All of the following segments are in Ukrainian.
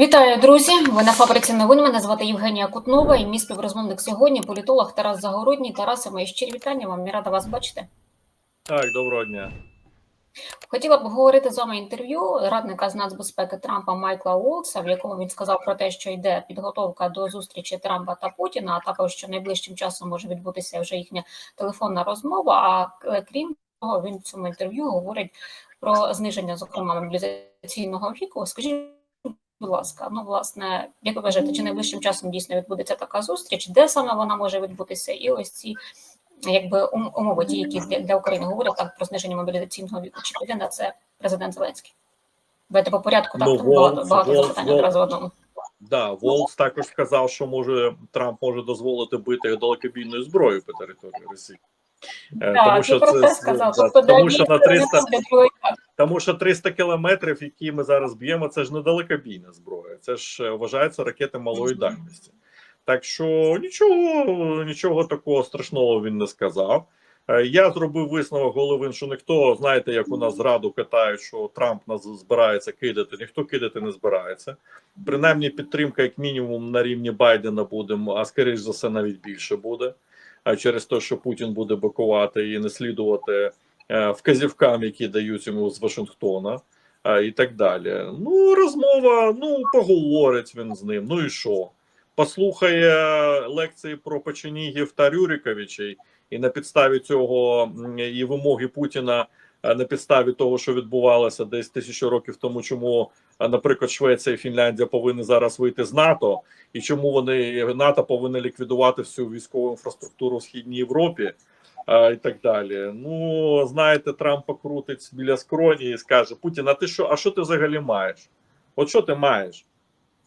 Вітаю, друзі! Ви на фабриці новин. Мене звати Євгенія Кутнова і мій співрозмовник сьогодні політолог Тарас Загородній. Тарасе, мої щирі вітання вам. Я рада вас бачити. Так, доброго дня. Хотіла б говорити з вами інтерв'ю радника з нацбезпеки Трампа Майкла Уолкса, в якому він сказав про те, що йде підготовка до зустрічі Трампа та Путіна, а також що найближчим часом може відбутися вже їхня телефонна розмова. А е, крім того, він в цьому інтерв'ю говорить про зниження, зокрема, мобілізаційного віку. Скажіть. Будь ласка, ну власне, як ви вважаєте, чи найближчим часом дійсно відбудеться така зустріч? Де саме вона може відбутися? І ось ці якби умови, ті, які для, для України говорять так про зниження мобілізаційного віку. Чи піде на це президент Зеленський? Давайте по порядку так Ну, там багато, Волц- багато Волц- запитань Волц- одразу в одному. Да, Волц також сказав, що може Трамп може дозволити бити далекобійною зброєю по території Росії. Е, Так, тому що про це сказав. да, Тобто тому що на однієї 300, тому що 300 кілометрів, які ми зараз б'ємо, це ж не далекобійна зброя. Це ж е, вважається ракети малої дальності. Так що нічого, нічого такого страшного він не сказав. Е, Я зробив висновок головин, що ніхто, знаєте, як у нас зраду катають, що Трамп нас збирається кидати, ніхто кидати не збирається. Принаймні, підтримка, як мінімум, на рівні Байдена буде, а скоріш за все, навіть більше буде. А через те, що Путін буде бакувати і не слідувати вказівкам, які дають йому з Вашингтона, е, і так далі. Ну, розмова, ну, поговорить він з ним. Ну і що? Послухає лекції про Печенігів та Рюриковичей, і на підставі цього і вимоги Путіна е, на підставі того, що відбувалося десь тисячу років тому, чому, е, наприклад, Швеція і Фінляндія повинні зараз вийти з НАТО, і чому вони НАТО повинні ліквідувати всю військову інфраструктуру в східній Європі. І так далі. Ну знаєте, Трамп покрутить біля скроні і скаже: Путін, а ти що? А що ти взагалі маєш? От що ти маєш?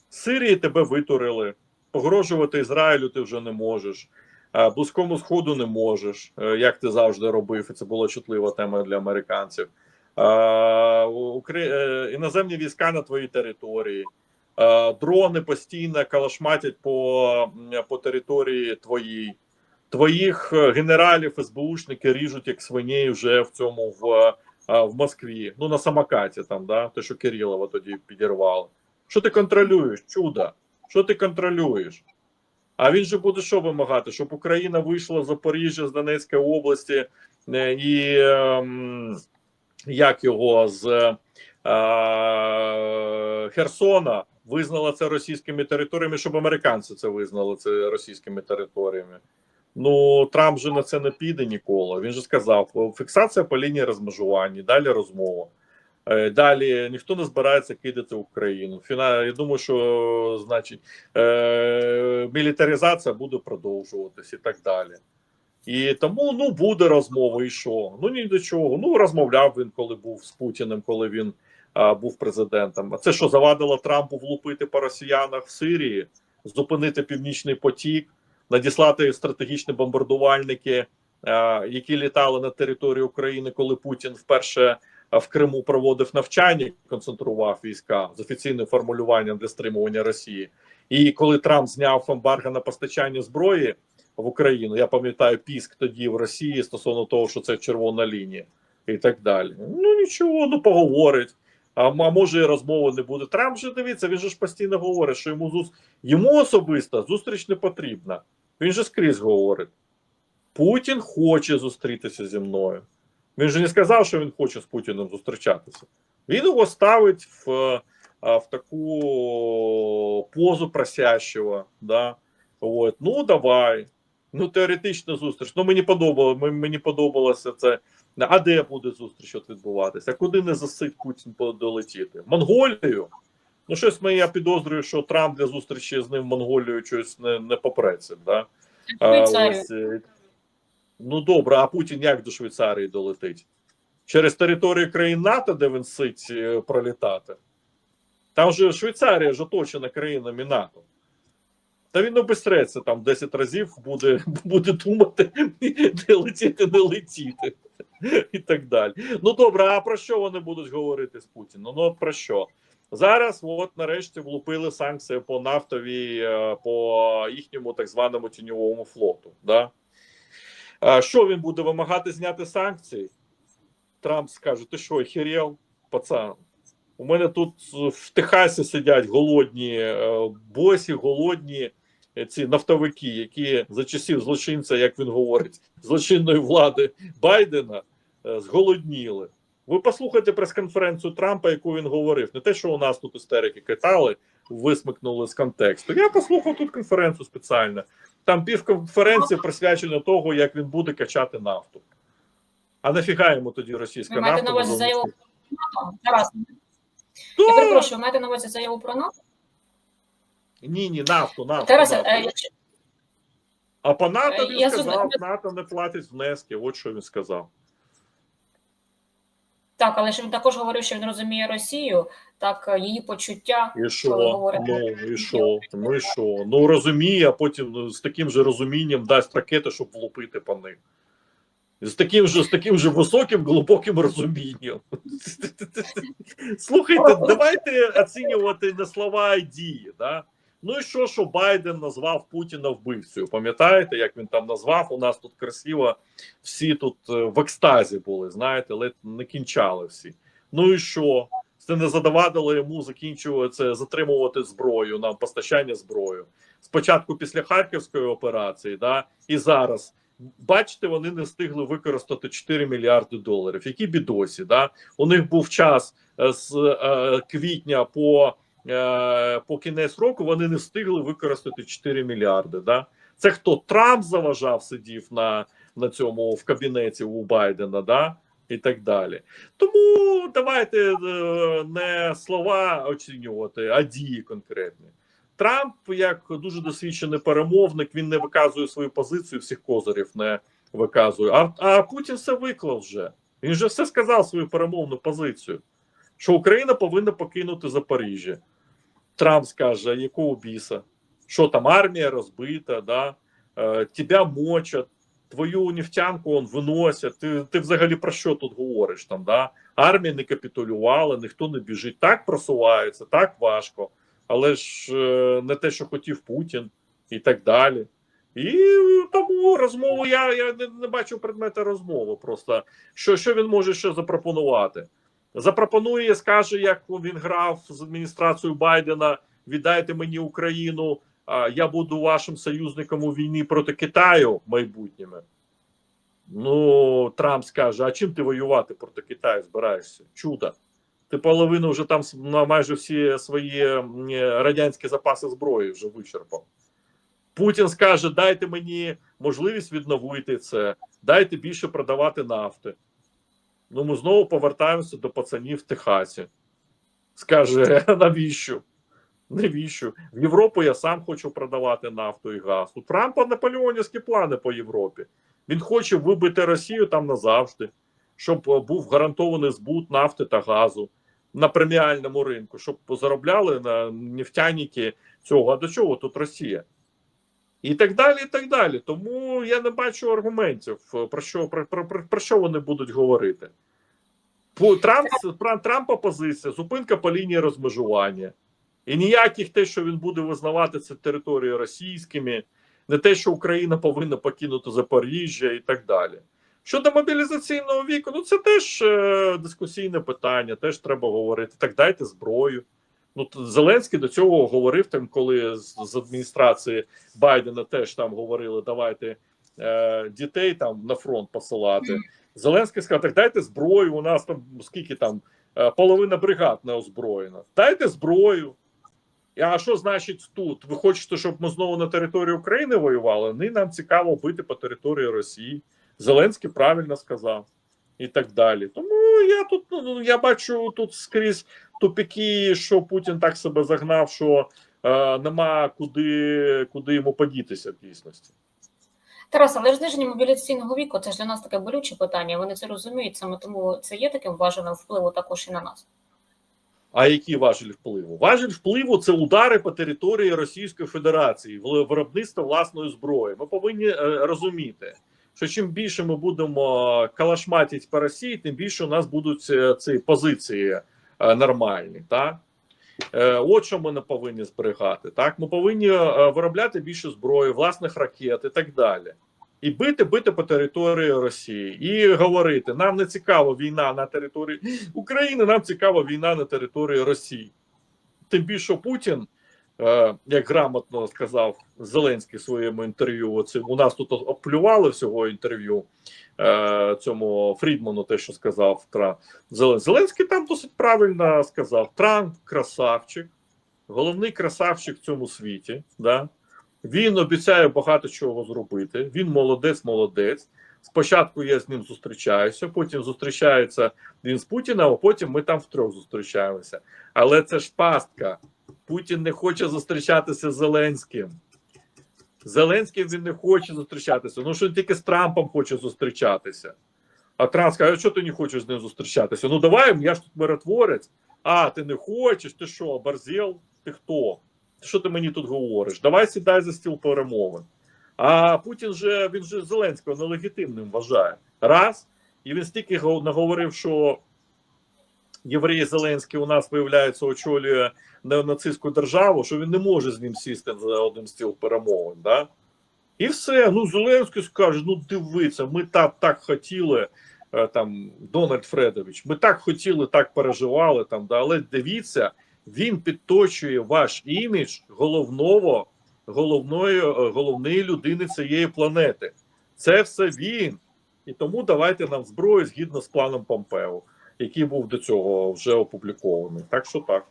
З Сирії тебе витурили, погрожувати Ізраїлю ти вже не можеш. Близькому сходу не можеш, е, як ти завжди робив, і це була чутлива тема для американців. Е, Іноземні війська на твоїй території, дрони постійно калашматять по, по території твоїй. Твоїх е, генералів, СБУшники ріжуть як свиней вже в цьому в, в Москві. Ну на самокаті там, да, те, що Кирилова тоді підірвали. Що ти контролюєш? Чудо? Що ти контролюєш? А він же буде що вимагати? Щоб Україна вийшла з Запоріжжя, з Донецької області е, і ем, як його з е, Херсона визнала це російськими територіями, щоб американці це визнали це російськими територіями. Ну Трамп же на це не піде ніколи. Він же сказав: фіксація по лінії розмежування, далі розмова. Е, Далі ніхто не збирається кидати Україну. Фіна, я думаю, що значить е, мілітаризація буде продовжуватись і так далі. І тому ну буде розмова, і що? Ну ні до чого. Ну розмовляв він, коли був з Путіним, коли він а, був президентом. А це що завадило Трампу влупити по росіянах в Сирії, зупинити північний потік, надіслати стратегічні бомбардувальники, які літали на територію України, коли Путін вперше в Криму проводив навчання, концентрував війська з офіційним формулюванням для стримування Росії. І коли Трамп зняв ембарго на постачання зброї в Україну, я пам'ятаю піск тоді в Росії стосовно того, що це червона лінія, і так далі. Ну нічого, ну поговорить. А, а може і розмови не буде. Трамп же дивіться, він же ж постійно говорить, що йому зус... йому особисто зустріч не потрібна. Він же скрізь говорить. Путін хоче зустрітися зі мною. Він же не сказав, що він хоче з Путіним зустрічатися. Він його ставить в, в таку позу просящого. Да? От. Ну, давай. Ну, теоретична зустріч. Ну, мені подобало, мені подобалося це. А де буде зустріч от відбуватися? Куди не засить Путін долетіти? Монголію? Ну, щось ми, я підозрюю, що Трамп для зустрічі з ним в Монголію щось не, не попреться. Да? А, ось, е, ну добре, а Путін як до Швейцарії долетить? Через територію країн НАТО, де він сить е, пролітати? Там же Швейцарія ж оточена країнами НАТО. Та він обістреться там 10 разів, буде, буде думати, де летіти, не летіти. І так далі. Ну добре, а про що вони будуть говорити з Путіним? Ну про що? Зараз, от нарешті, влупили санкції по нафтовій, е, по їхньому так званому тіньовому флоту. Да? Що він буде вимагати зняти санкції? Трамп скаже: ти що, охерел, пацан? У мене тут в Техасі сидять голодні е, босі, голодні е, ці нафтовики, які за часів злочинця, як він говорить, злочинної влади Байдена зголодніли. Ви послухайте прес-конференцію Трампа, яку він говорив. Не те, що у нас тут істерики китали, висмикнули з контексту. Я послухав тут конференцію спеціально. Там пів конференції присвячено того, як він буде качати нафту. А нафіга йому тоді російська Ви маєте на увазі заяву про НАТО? Я перепрошую, маєте на увазі заяву про НАТО? Ні, ні, нафту, нафту. Тарас, нафту. е, якщо- А по НАТО Е, він я сказав, зрозумів. НАТО не платить внески. От що він сказав. Так, але ж він також говорив, що він розуміє Росію, так е, її почуття. І що? Ну і що? Ну і що? Ну розуміє, а потім ну, з таким же розумінням дасть ракети, щоб влупити по них. З таким же, з таким же високим, глибоким розумінням. Слухайте, давайте оцінювати не слова, а дії. Да? Ну і що, що Байден назвав Путіна вбивцею? Пам'ятаєте, як він там назвав? У нас тут красиво всі тут е, в екстазі були, знаєте, ледь не кінчали всі. Ну і що? Це не задавадило йому закінчувати затримувати зброю нам постачання зброю. Спочатку після Харківської операції, да, і зараз. Бачите, вони не встигли використати 4 мільярди доларів. Які бідосі, да? У них був час е, з е, квітня по, по кінець року. Вони не встигли використати 4 мільярди. Да? Це хто Трамп заважав, сидів на, на цьому в кабінеті у Байдена, да? і так далі. Тому давайте е, не слова оцінювати, а дії конкретні. Трамп, як дуже досвідчений перемовник, він не виказує свою позицію, всіх козирів не виказує. А, а Путін все виклав вже. Він вже все сказав свою перемовну позицію, що Україна повинна покинути Запоріжжя. Трамп скаже: якого біса? Що там армія розбита, да? е, тебе мочать, твою нефтянку он виносять. Ти, ти взагалі про що тут говориш? Там, да? Армія не капітулювала, ніхто не біжить. Так просувається, так важко але ж е, не те, що хотів Путін, і так далі. І тому розмову я, я не, не бачу предмета розмови. Просто що, що він може ще запропонувати? Запропонує, скаже, як він грав з адміністрацією Байдена: віддайте мені Україну, я буду вашим союзником у війні проти Китаю майбутніми. Ну, Трамп скаже: а чим ти воювати проти Китаю збираєшся? Чудо ти половину вже там на майже всі свої радянські запаси зброї вже вичерпав. Путін скаже: дайте мені можливість відновити це, дайте більше продавати нафти. Ну, ми знову повертаємося до пацанів в Техасі. Скаже, навіщо? Навіщо? В Європу я сам хочу продавати нафту і газ. У Трампа наполеонівські плани по Європі. Він хоче вибити Росію там назавжди, щоб е, був гарантований збут нафти та газу на преміальному ринку, щоб заробляли на нефтяніки цього. А до чого тут Росія? І так далі, і так далі. Тому я не бачу аргументів, е, про що, про, про, про, що вони будуть говорити. Трамп, Трампа позиція, зупинка по лінії розмежування. І ніяких те, що він буде визнавати це території російськими, не те, що Україна повинна покинути Запоріжжя і так далі. Щодо мобілізаційного віку, ну це теж е, дискусійне питання, теж треба говорити. Так дайте зброю. Ну Зеленський до цього говорив там, коли з, з адміністрації Байдена теж там говорили, давайте е, дітей там на фронт посилати. Зеленський сказав, так дайте зброю. У нас там скільки там е, половина бригад не озброєна. Дайте зброю. А що значить тут? Ви хочете, щоб ми знову на території України воювали? Ні, нам цікаво бити по території Росії. Зеленський правильно сказав і так далі. Тому я тут ну, я бачу тут скрізь тупіки, що Путін так себе загнав, що е, нема куди, куди йому подітися в дійсності. Тарас, але ж зниження мобілізаційного віку це ж для нас таке болюче питання. Вони це розуміють, саме тому це є таким важливим впливу також і на нас. А які важелі впливу? Важель впливу це удари по території Російської Федерації, виробництво власної зброї. Ми повинні е, розуміти, що чим більше ми будемо калашматити по Росії, тим більше у нас будуть е, ці позиції нормальні. Так? Е, От що ми не повинні зберігати. Так, ми повинні е, виробляти більше зброї, власних ракет і так далі. і бити, бити по території Росії, і говорити: нам не цікава війна на території України, нам цікава війна на території Росії. Тим більше Путін, е, як грамотно сказав Зеленський в своєму інтерв'ю, оцим, у нас тут оплювали всього інтерв'ю е, цьому Фрідману, те, що сказав Трамп. Зеленський там досить правильно сказав: Трамп красавчик, головний красавчик в цьому світі. Да? Він обіцяє багато чого зробити. Він молодець, молодець. Спочатку я з ним зустрічаюся, потім зустрічається він з Путіним, а потім ми там втрьох зустрічаємося. Але це ж пастка. Путін не хоче зустрічатися з Зеленським. Зеленський він не хоче зустрічатися. Ну що він тільки з Трампом хоче зустрічатися. А Трамп скаже, а що ти не хочеш з ним зустрічатися? Ну давай, я ж тут миротворець. А, ти не хочеш? Ти що, борзел? Ти хто? Що ти мені тут говориш? Давай сідай за стіл перемовин. А Путін же він же Зеленського нелегітимним вважає. Раз. І він стільки наговорив, що єврей Зеленський у нас, виявляється, очолює неонацистську державу, що він не може з ним сісти за один стіл перемовин. Да? І все. Ну, Зеленський скаже: ну дивіться, ми так, так хотіли. е, Там Дональд Фредович, ми так хотіли, так переживали там, да, але дивіться, він підточує ваш імідж головного, головної, е, головної людини цієї планети. Це все він. І тому давайте нам зброю згідно з планом Помпео, який був до цього вже опублікований. Так що так.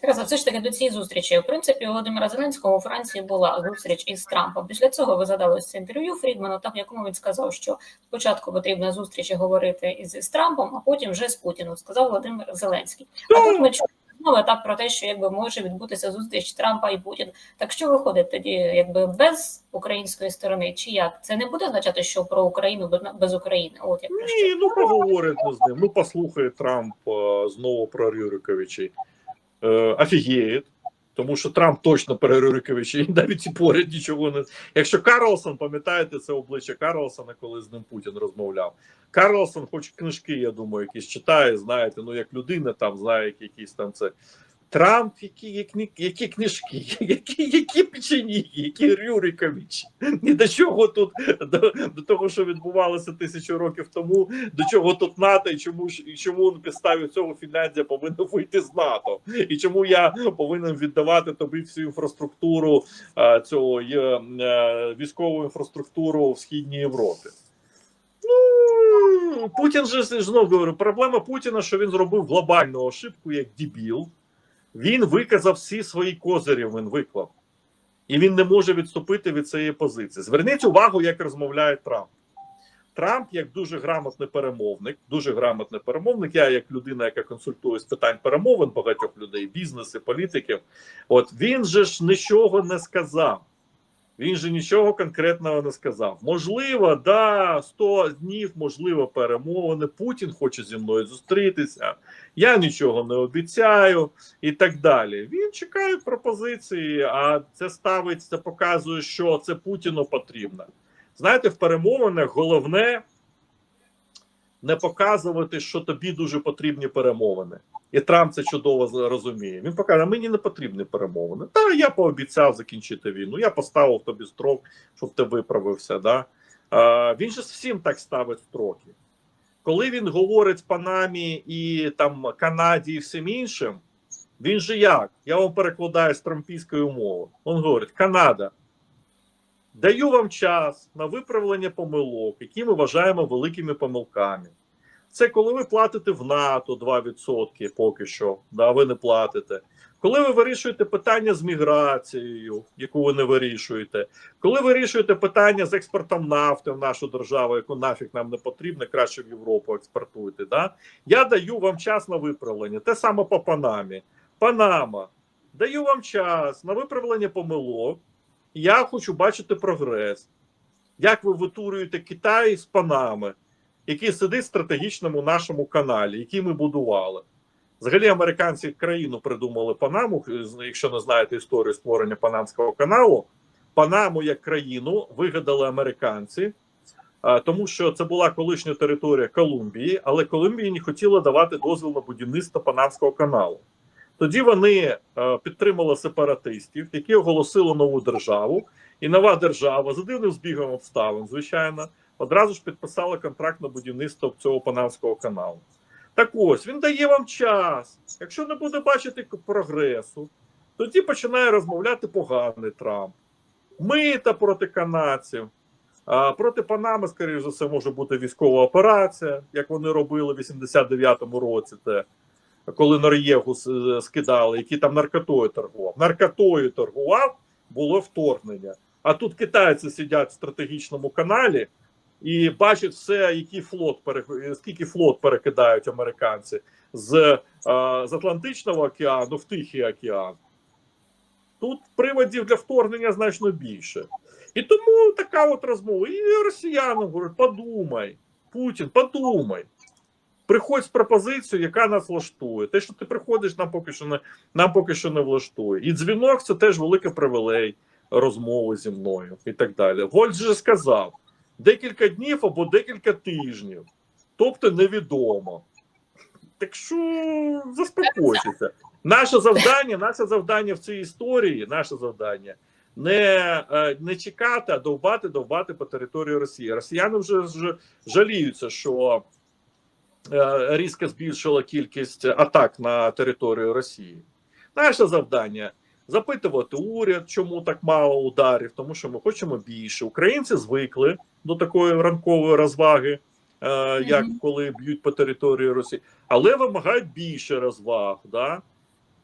Тараса, а все ж таки до цієї зустрічі. В принципі, у Володимира Зеленського у Франції була зустріч із Трампом. Після цього ви задали це інтерв'ю Фрідману, там якому він сказав, що спочатку потрібно зустрічі говорити із, з Трампом, а потім вже з Путіним, сказав Володимир Зеленський. А тут ми чуємо знову так про те, що якби може відбутися зустріч Трампа і Путін. Так що виходить тоді, якби без української сторони, чи як це не буде означати, що про Україну без- України? От як про що. Ні, ну поговорить з ним. Ну послухає Трамп е, знову про Рюриковичі. Е, офігіє. Тому що Трамп точно перерикивичі і навіть і поряд нічого не. Якщо Карлсон, пам'ятаєте це обличчя Карлсона, коли з ним Путін розмовляв. Карлсон, хоч книжки, я думаю, якісь читає, знаєте, ну як людина там знає як якісь там це. Трамп, які, які, книжки, які, які печеніги, які Рюриковичі. Ні до чого тут, до, до того, що відбувалося тисячу років тому, до чого тут НАТО, і чому і чому на підставі цього Фінляндія повинна вийти з НАТО, і чому я повинен віддавати тобі всю інфраструктуру а, цього є, е, військову інфраструктуру в східній Європі. Ну Путін же знову говорю, проблема Путіна, що він зробив глобальну ошибку як дебіл. Він виказав всі свої козирі, він виклав. І він не може відступити від цієї позиції. Зверніть увагу, як розмовляє Трамп. Трамп, як дуже грамотний перемовник, дуже грамотний перемовник. Я, як людина, яка консультує з питань перемовин багатьох людей, бізнесу, політиків, от він же ж нічого не сказав. Він же нічого конкретного не сказав. Можливо, да, 100 днів, можливо, перемовини. Путін хоче зі мною зустрітися. Я нічого не обіцяю і так далі. Він чекає пропозиції, а це ставить, це показує, що це Путіну потрібно. Знаєте, в перемовинах головне не показувати, що тобі дуже потрібні перемовини. І Трамп це чудово з- розуміє. Він покаже, мені не потрібні перемовини. Та я пообіцяв закінчити війну. Я поставив тобі строк, щоб ти виправився. Да? А, він же всім так ставить строки. Коли він говорить Панамі і там Канаді і всім іншим, він же як? Я вам перекладаю з трампійської мови. Він говорить: Канада. Даю вам час на виправлення помилок, які ми вважаємо великими помилками. Це коли ви платите в НАТО 2% поки що, да, ви не платите. Коли ви вирішуєте питання з міграцією, яку ви не вирішуєте, коли ви вирішуєте питання з експортом нафти в нашу державу, яку нафіг нам не потрібно, краще в Європу експортуйте. Да? Я даю вам час на виправлення. Те саме по Панамі. Панама. Даю вам час на виправлення помилок. Я хочу бачити прогрес. Як ви витурюєте Китай з Панами, який сидить в стратегічному нашому каналі, який ми будували. Взагалі, американці країну придумали Панаму. Якщо не знаєте історію створення Панамського каналу, Панаму як країну вигадали американці, тому що це була колишня територія Колумбії, але Колумбія не хотіла давати дозвіл на будівництво Панамського каналу. Тоді вони е, підтримали сепаратистів, які оголосили нову державу, і нова держава за дивним збігом обставин, звичайно, одразу ж підписала контракт на будівництво цього панамського каналу. Так ось він дає вам час. Якщо не буде бачити прогресу, тоді починає розмовляти поганий Трамп. Мита проти канадців. А проти Панами, скоріш за все, може бути військова операція, як вони робили в 89-му році, те, коли Нор'єгу скидали, який там наркотою торгував. Наркотою торгував, було вторгнення. А тут китайці сидять в стратегічному каналі і бачать все, який флот скільки флот перекидають американці з, з Атлантичного океану в Тихий океан. Тут приводів для вторгнення значно більше. І тому така от розмова. І росіянам говорять: подумай, Путін, подумай. Приходь з пропозицією, яка нас влаштує. Те, що ти приходиш, нам поки що не нам поки що не влаштує. І дзвінок це теж великий привілей розмови зі мною і так далі. Вольт же сказав: декілька днів або декілька тижнів. Тобто невідомо. Так що заспокойтеся. Наше завдання, наше завдання в цій історії, наше завдання не, е, не чекати, а довбати, довбати по території Росії. Росіяни вже, жаліються, що різко збільшила кількість атак на територію Росії. Наше завдання запитувати уряд, чому так мало ударів, тому що ми хочемо більше. Українці звикли до такої ранкової розваги, е, як коли б'ють по території Росії, але вимагають більше розваг. Да?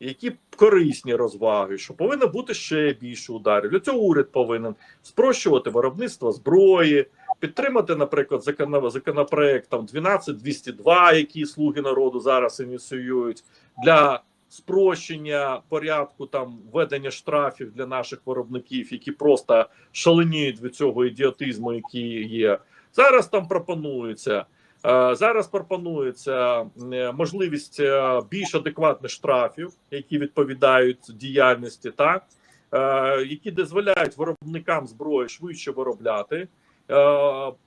Які корисні розваги, що повинно бути ще більше ударів. Для цього уряд повинен спрощувати виробництво зброї, підтримати, наприклад, закон- законопроект там 12202, який слуги народу зараз ініціюють для спрощення порядку там введення штрафів для наших виробників, які просто шаленіють від цього ідіотизму, який є. Зараз там пропонується. Е, Зараз пропонується е, можливість е, більш адекватних штрафів, які відповідають діяльності, так? Які дозволяють виробникам зброї швидше виробляти,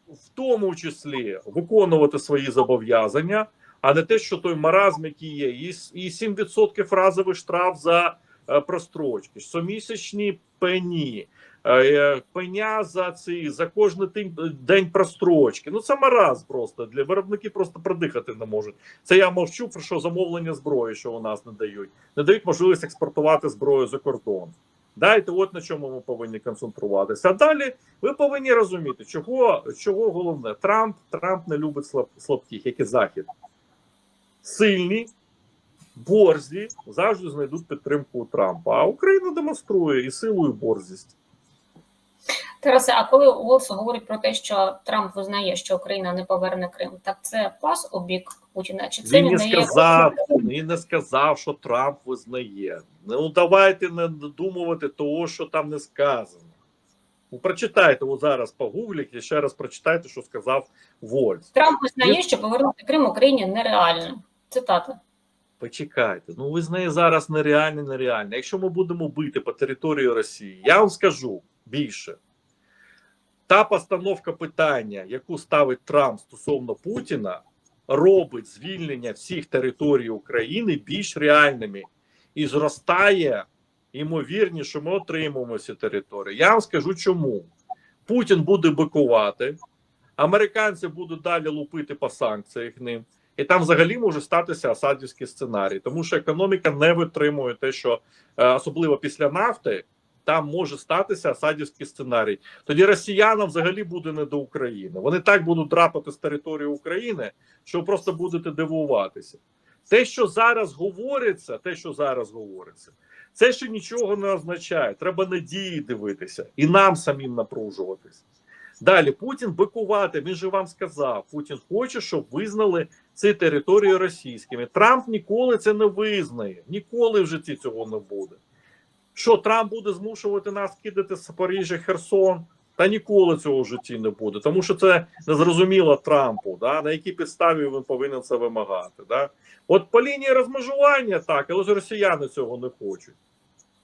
в тому числі виконувати свої зобов'язання, а не те, що той маразм, який є, і, с- і 7% разовий штраф за прострочки, щомісячні пені, пеня за ці за кожний тим- день прострочки. Ну це маразм просто для виробники просто продихати не можуть. Це я мовчу про що замовлення зброї, що у нас не дають, не дають можливість експортувати зброю за кордон. Дайте, от на чому ми повинні концентруватися. А далі ви повинні розуміти, чого, чого головне. Трамп Трамп не любить слаб, слабких, як і Захід. Сильні, борзі завжди знайдуть підтримку у Трампа. А Україна демонструє і силу, і борзість. Тарасе, а коли Волс говорить про те, що Трамп визнає, що Україна не поверне Крим, так це пас у бік Путіна? Чи це Він він не дає сказав, він не сказав, що Трамп визнає. Ну давайте не додумувати того, що там не сказано. Ну, прочитайте от зараз погугліть і ще раз прочитайте, що сказав Вольц. Трамп визнає, що повернути Крим Україні нереально? Цитата. Почекайте, ну визнає зараз нереальне, нереальне. Якщо ми будемо бити по території Росії, я вам скажу більше. Та постановка питання, яку ставить Трамп стосовно Путіна, робить звільнення всіх територій України більш реальними і зростає ймовірність, що ми отримаємо ці території. Я вам скажу чому. Путін буде бикувати, американці будуть далі лупити по санкціях ним. І там взагалі може статися осадівський сценарій, тому що економіка не витримує те, що е, особливо після нафти, там може статися осадівський сценарій. Тоді росіянам взагалі буде не до України. Вони так будуть драпати з території України, що ви просто будете дивуватися. Те, що зараз говориться, те, що зараз говориться, це ще нічого не означає. Треба надії дивитися і нам самим напружуватися. Далі Путін бикувати. Він же вам сказав: Путін хоче, щоб визнали ці території російськими. Трамп ніколи це не визнає, ніколи в житті цього не буде. Що Трамп буде змушувати нас кидати з Запоріжжя Херсон? Та ніколи цього в житті не буде, тому що це незрозуміло Трампу, да? на якій підставі він повинен це вимагати. Да? От по лінії розмежування так, але ж росіяни цього не хочуть.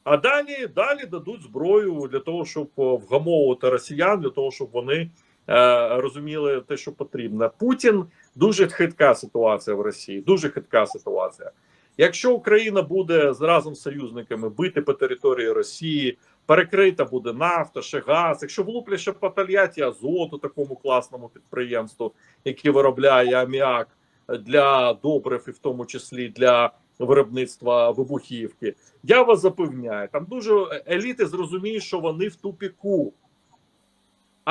А далі далі дадуть зброю для того, щоб вгамовувати росіян, для того, щоб вони е, розуміли те, що потрібно. Путін дуже хитка ситуація в Росії, дуже хитка ситуація. Якщо Україна буде разом з союзниками бити по території Росії, перекрита буде нафта, ще газ, якщо влуплять ще по Тольятті азоту, такому класному підприємству, яке виробляє аміак для добрив, і в тому числі для виробництва вибухівки, я вас запевняю, там дуже еліти зрозуміють, що вони в тупіку.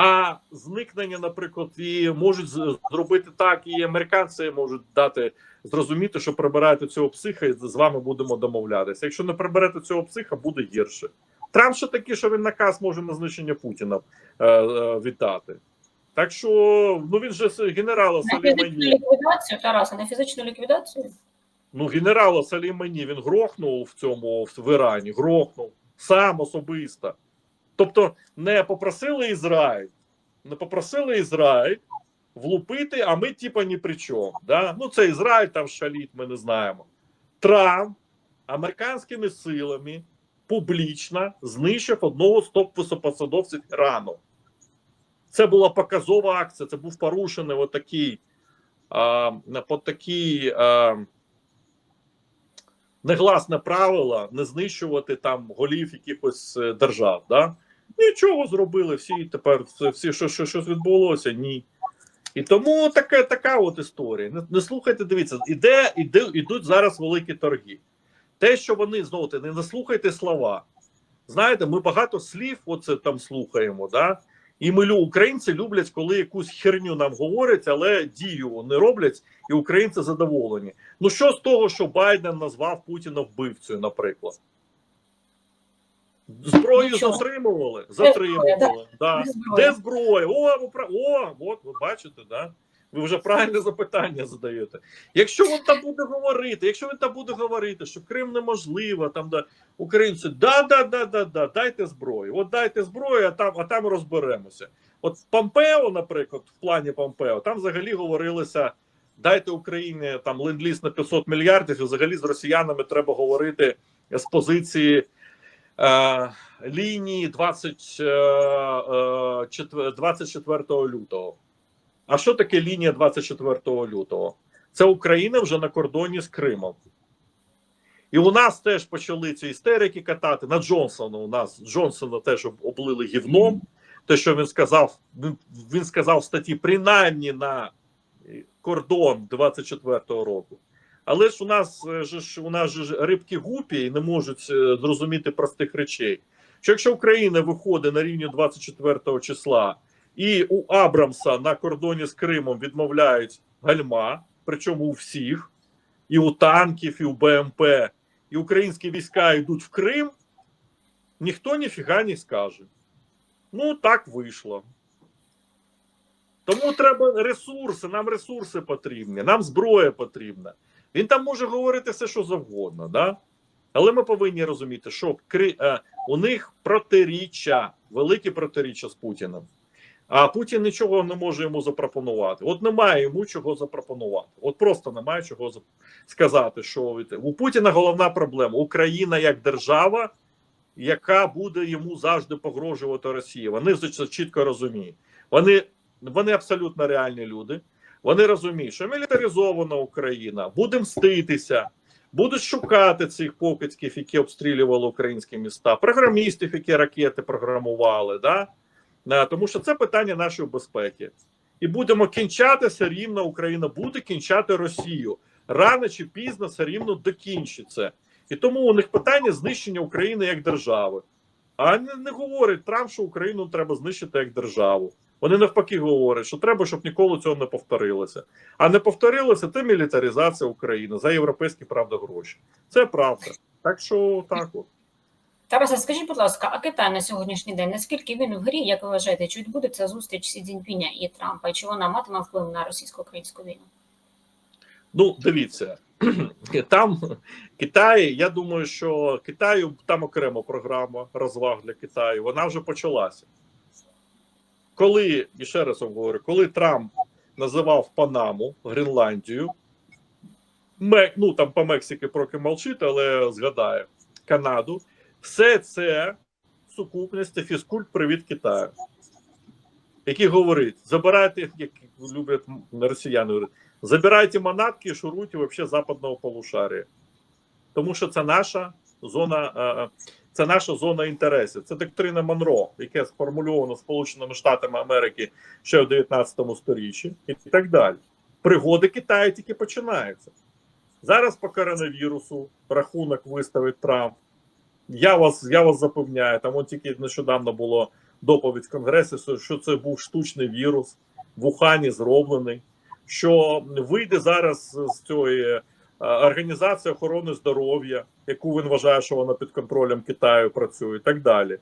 А зникнення, наприклад, і можуть зробити так, і американці можуть дати зрозуміти, що прибираєте цього психа, і з вами будемо домовлятися. Якщо не приберете цього психа, буде гірше. Трамп ще такий, що він наказ може на знищення Путіна е, е, віддати. Так що ну він же генерала Салімані. ліквідацію, Тараса, на фізичну ліквідацію? Ну, генерала Салімані він грохнув в цьому в Ірані, грохнув сам особисто. Тобто, не попросили Ізраїль, не попросили Ізраїль влупити, а ми, типа, ні при чому. Да? Ну, це Ізраїль там шаліт, ми не знаємо. Трамп американськими силами публічно знищив одного з топ-високопосадовців Ірану. Це була показова акція, це був порушений отакий, такій. Негласне правило не знищувати там голів якихось е, держав. Да? Нічого зробили, всі тепер всі, що, що щось відбулося, ні. І тому таке, така от історія. Не, не слухайте, дивіться, іде, іде, ідуть зараз великі торги. Те, що вони знову не наслухайте слова. Знаєте, ми багато слів оце там слухаємо, да? і ми українці люблять, коли якусь херню нам говорять, але дію не роблять, і українці задоволені. Ну що з того, що Байден назвав Путіна вбивцею, наприклад? Зброю Нічого. затримували? зброя, Затримували. Да. Де зброя? Де зброя? О, О, от ви бачите, да? Ви вже правильне запитання задаєте. Якщо він там буде говорити, якщо він там буде говорити, що Крим неможливо, там да українці, да, да, да, да, да, дайте зброю. От дайте зброю, а там, а там розберемося. От Помпео, наприклад, в плані Помпео, там взагалі говорилося: дайте Україні там ленд-ліз на 500 мільярдів, і взагалі з росіянами треба говорити з позиції. Е, лінії 20, е, е, четвер- 24 лютого. А що таке лінія 24 лютого? Це Україна вже на кордоні з Кримом. І у нас теж почали ці істерики катати. На Джонсона у нас Джонсона теж облили гівном. Те, що він сказав, він сказав в статті, принаймні на кордон 24-го року. Але ж у нас е, ж у нас ж рибки гупі і не можуть е, зрозуміти простих речей. Що якщо Україна виходить на рівні 24 числа, і у Абрамса на кордоні з Кримом відмовляють гальма, причому у всіх, і у танків, і у БМП, і українські війська йдуть в Крим, ніхто ніфіга не скаже. Ну, так вийшло. Тому треба ресурси, нам ресурси потрібні, нам зброя потрібна. Він там може говорити все, що завгодно, да? але ми повинні розуміти, що Кри... е, у них протиріччя, великі протиріччя з Путіним. А Путін нічого не може йому запропонувати. От немає йому чого запропонувати. От просто немає чого сказати, що у Путіна головна проблема Україна як держава, яка буде йому завжди погрожувати Росії. Вони це чітко розуміють. Вони, вони абсолютно реальні люди. Вони розуміють, що мілітаризована Україна буде мститися, будуть шукати цих покидьків, які обстрілювали українські міста, програмістів, які ракети програмували. Да? Е, Тому що це питання нашої безпеки. І будемо кінчати все рівно. Україна буде кінчати Росію. Рано чи пізно все рівно докінчиться. І тому у них питання знищення України як держави. А не, не говорить Трамп, що Україну треба знищити як державу. Вони навпаки говорять, що треба, щоб ніколи цього не повторилося. А не повторилося це мілітаризація України за європейські правда гроші. Це правда. Так що так от. Тараса, скажіть, будь ласка, а Китай на сьогоднішній день, наскільки він в грі, як ви вважаєте, чи відбудеться зустріч Сі Цзіньпіня і Трампа, і чи вона матиме вплив на російсько-українську війну? Ну, дивіться, там Китай, я думаю, що Китаю там окрема програма розваг для Китаю, вона вже почалася. Коли, і ще раз вам говорю, коли Трамп називав Панаму, Гренландію, ну там по Мексики проки молчить, але згадає Канаду, все це в сукупності фізкульт привіт Китаю, який говорить: забирайте, як люблять росіяни Забирайте манатки и шуруйте вообще западного полушария. тому що це наша зона, е, це наша зона інтересів. Це доктрина Монро, яке сформульовано Сполученими Штатами Америки ще в 19 сторіччі, і так далі. Пригоди Китаю тільки починаються. Зараз по коронавірусу рахунок виставить Трамп. Я вас я вас запевняю, там от тільки нещодавно було доповідь що- що це був штучний вірус в Ухані зроблений, що вийде зараз з цієї е, організації охорони здоров'я, яку він вважає, що вона під контролем Китаю працює, і так далі.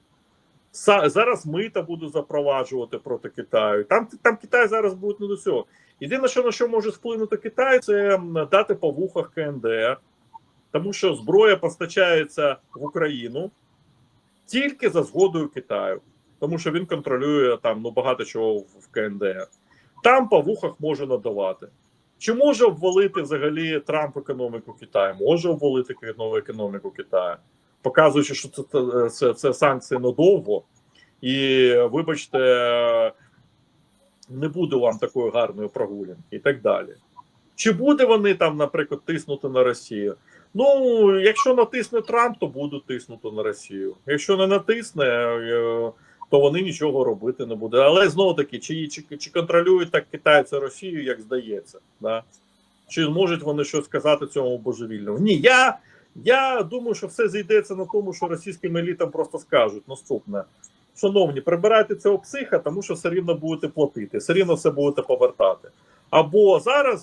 Зараз мита буде запроваджувати проти Китаю. Там, там Китай зараз буде не до цього. Єдине, що на що може вплинути Китай, це дати по вухах КНДР, тому що зброя постачається в Україну тільки за згодою Китаю, тому що він контролює там ну багато чого в КНДР. Там по вухах може надавати. Чи може обвалити взагалі Трамп економіку Китаю? Може обвалити нову економіку Китаю, показуючи, що це, це, це, це санкції надовго, і вибачте, не буде вам такої гарної прогулянки і так далі. Чи буде вони там, наприклад, тиснути на Росію? Ну, якщо натисне Трамп, то будуть тиснути на Росію. Якщо не натисне, е, то вони нічого робити не будуть. Але знову таки, чи, чи, чи контролюють так китайці Росію, як здається, да? чи зможуть вони щось сказати цьому божевільному? Ні, я, я думаю, що все зійдеться на тому, що російським елітам просто скажуть наступне. Шановні, прибирайте цього психа, тому що все рівно будете платити, все рівно все будете повертати. Або зараз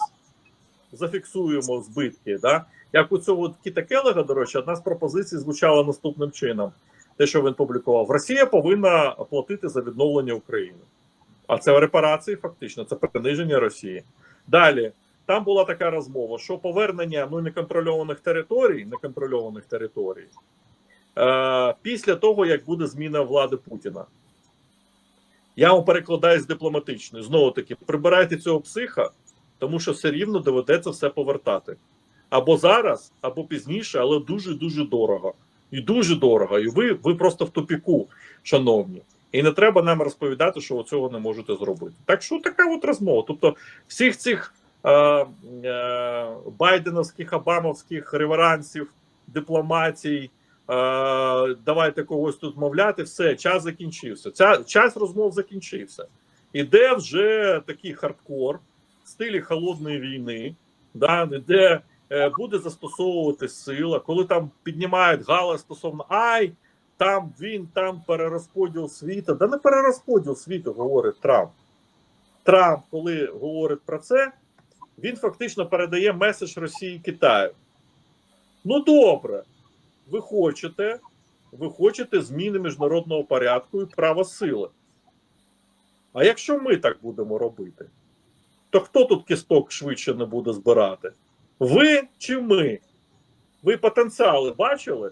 зафіксуємо збитки. Да? Як у цього Кіта Келега, до речі, одна з пропозицій звучала наступним чином: те, що він публікував: Росія повинна платити за відновлення України. А це репарації, фактично, це приниження Росії. Далі там була така розмова, що повернення ну неконтрольованих територій, неконтрольованих територій е, після того, як буде зміна влади Путіна. Я вам перекладаю з дипломатичної. Знову таки, прибирайте цього психа, тому що все рівно доведеться все повертати. Або зараз, або пізніше, але дуже дуже дорого. І дуже дорого. І ви, ви просто в тупіку, шановні. І не треба нам розповідати, що ви цього не можете зробити. Так що така от розмова. Тобто, всіх цих е, е, байденовських, обамовських реверансів, дипломатій, е, давайте когось тут мовляти, все, час закінчився. Ця, час розмов закінчився. Іде вже такий хардкор в стилі холодної війни, да, де е, буде застосовувати сила, коли там піднімають галас стосовно ай, там він, там перерозподіл світу. Да не перерозподіл світу, говорить Трамп. Трамп, коли говорить про це, він фактично передає меседж Росії Китаю. Ну добре, ви хочете, ви хочете зміни міжнародного порядку і права сили. А якщо ми так будемо робити, то хто тут кісток швидше не буде збирати? Ви чи ми? Ви потенціали бачили?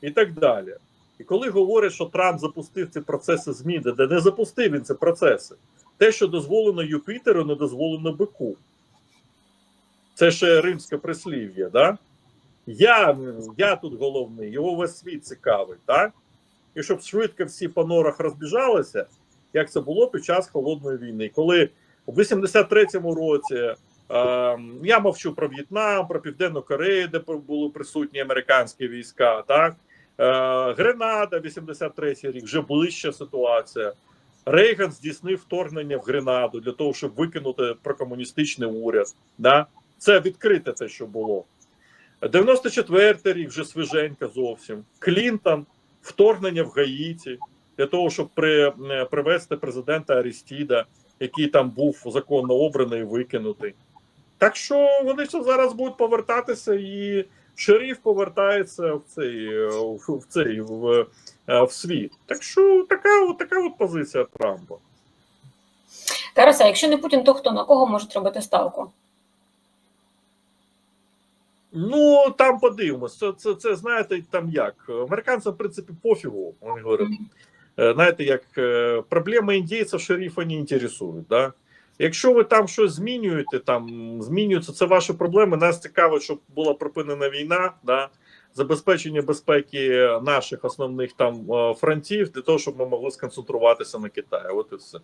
І так далі. І коли говорять, що Трамп запустив ці процеси зміни, де не запустив він ці процеси, те, що дозволено Юпітеру, не дозволено бику. Це ще римське прислів'я, да? Я, я тут головний, його весь світ цікавий, так? І щоб швидко всі по норах розбіжалися, як це було під час холодної війни, коли у 83-му році я мовчу про В'єтнам, про Південну Корею, де були присутні американські війська, так е, Гренада, 83-й рік, вже ближча ситуація. Рейган здійснив вторгнення в Гренаду для того, щоб викинути прокомуністичний уряд. Да? Це відкрите те, що було. 94-й рік вже свіженька зовсім. Клінтон, вторгнення в Гаїті для того, щоб при, привести президента Арістіда, який там був законно обраний і викинутий. Так що вони ще зараз будуть повертатися, і шериф повертається в цей е, в, цей в, е, в світ. Так що така, от- така от позиція Трампа. Тараса, якщо не Путін, то хто на кого можуть робити ставку? Ну там подивимось. Це, це, це знаєте, там як американцям в принципі пофігу. Вони говорять, Е, знаєте, як проблеми індійців шерифа не інтересують. Да? Якщо ви там щось змінюєте, там змінюються, це ваші проблеми. Нас цікавить, щоб була припинена війна, да? забезпечення безпеки наших основних там е, фронтів для того, щоб ми могли сконцентруватися на Китаї. От і все.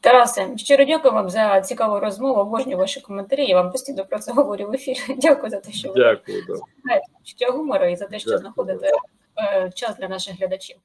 Тарасе, щиро дякую вам за цікаву розмову. Обожнюю ваші коментарі. Я вам постійно про це говорю в ефірі. Дякую за те, що ви Дякую. Да. знаєте гумору і за те, що Дякую. знаходите е, час для наших глядачів.